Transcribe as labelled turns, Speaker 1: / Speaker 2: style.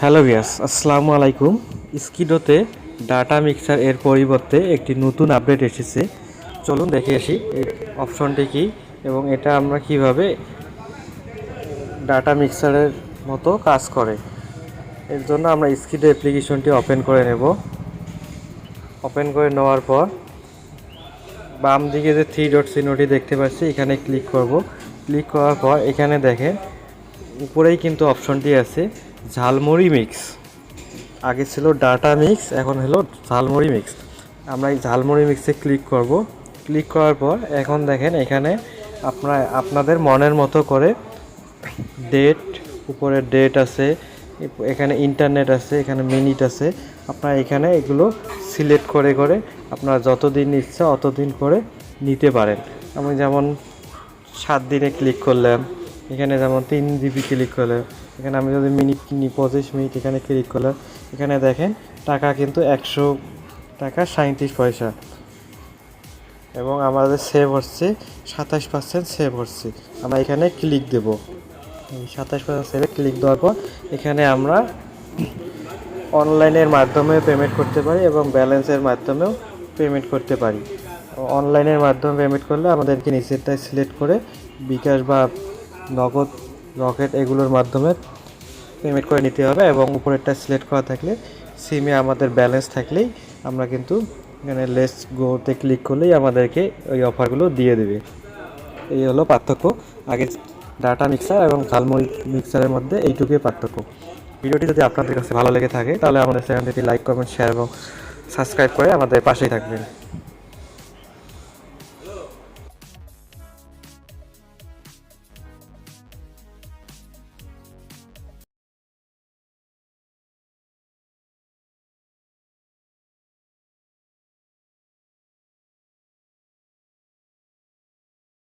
Speaker 1: Hello ভিয়াস আসসালামু আলাইকুম। স্কিডোতে data mixer এর পরিবর্তে একটি নতুন আপডেট এসেছে। চলুন দেখে আসি অপশনটি কি এবং এটা আমরা কীভাবে ডাটা মিক্সারের মতো কাজ করে। এর জন্য আমরা স্কিডো অ্যাপ্লিকেশনটি ওপেন করে নেব। ওপেন করে নেওয়ার পর বাম দিকে যে থ্রি ডট চিহ্নটি দেখতে পাচ্ছি, এখানে ক্লিক করব। ক্লিক করার পর এখানে দেখেন, উপরেই কিন্তু অপশনটি আছে। ঝালমুড়ি মিক্স। আগে ছিল ডাটা মিক্স, এখন হলো ঝালমুড়ি মিক্স। আমরা এই ঝালমুড়ি মিক্সে ক্লিক করব। ক্লিক করার পর এখন দেখেন এখানে আপনার, আপনাদের মনের মতো করে ডেট উপরে ডেট আছে, এখানে ইন্টারনেট আছে, এখানে মিনিট আছে, আপনারা এখানে এগুলো সিলেক্ট করে করে আপনারা যতদিন ইচ্ছা অতদিন করে নিতে পারেন। আমি যেমন সাত দিনে ক্লিক করলাম এখানে যেমন তিন জিবি ক্লিক করলাম এখানে আমি যদি মিনিট কিনি পঁচিশ মিনিট এখানে ক্লিক করলাম এখানে দেখেন টাকা কিন্তু একশো টাকা সাঁত্রিশ পয়সা। এবং আমাদের সেভ হচ্ছে, সাতাশ পার্সেন্ট সেভ হচ্ছে। আমরা এখানে ক্লিক দেব। সাতাশ পার্সেন্ট সেভে ক্লিক দেওয়ার পর, এখানে আমরা অনলাইনের মাধ্যমে পেমেন্ট করতে পারি এবং ব্যালেন্সের মাধ্যমেও পেমেন্ট করতে পারি। অনলাইনের মাধ্যমে পেমেন্ট করলে আমাদেরকে নিচেরটায় সিলেক্ট করে বিকাশ বা নগদ রকেট এগুলোর মাধ্যমে পেমেন্ট করে নিতে হবে এবং উপরেরটা সিলেক্ট করা থাকলে সিমে আমাদের ব্যালেন্স থাকলেই আমরা কিন্তু এখানে লেস গোতে ক্লিক করলেই আমাদেরকে ওই অফারগুলো দিয়ে দেবে। এই হলো পার্থক্য। আগে ডাটা মিক্সার এবং ঝালমুড়ি মিক্সারের মধ্যে এইটুকুই পার্থক্য। ভিডিওটি যদি আপনাদের কাছে ভালো লেগে থাকে, তাহলে আমাদের চ্যানেলটি লাইক কমেন্ট শেয়ার এবং সাবস্ক্রাইব করে আমাদের পাশেই থাকবেন।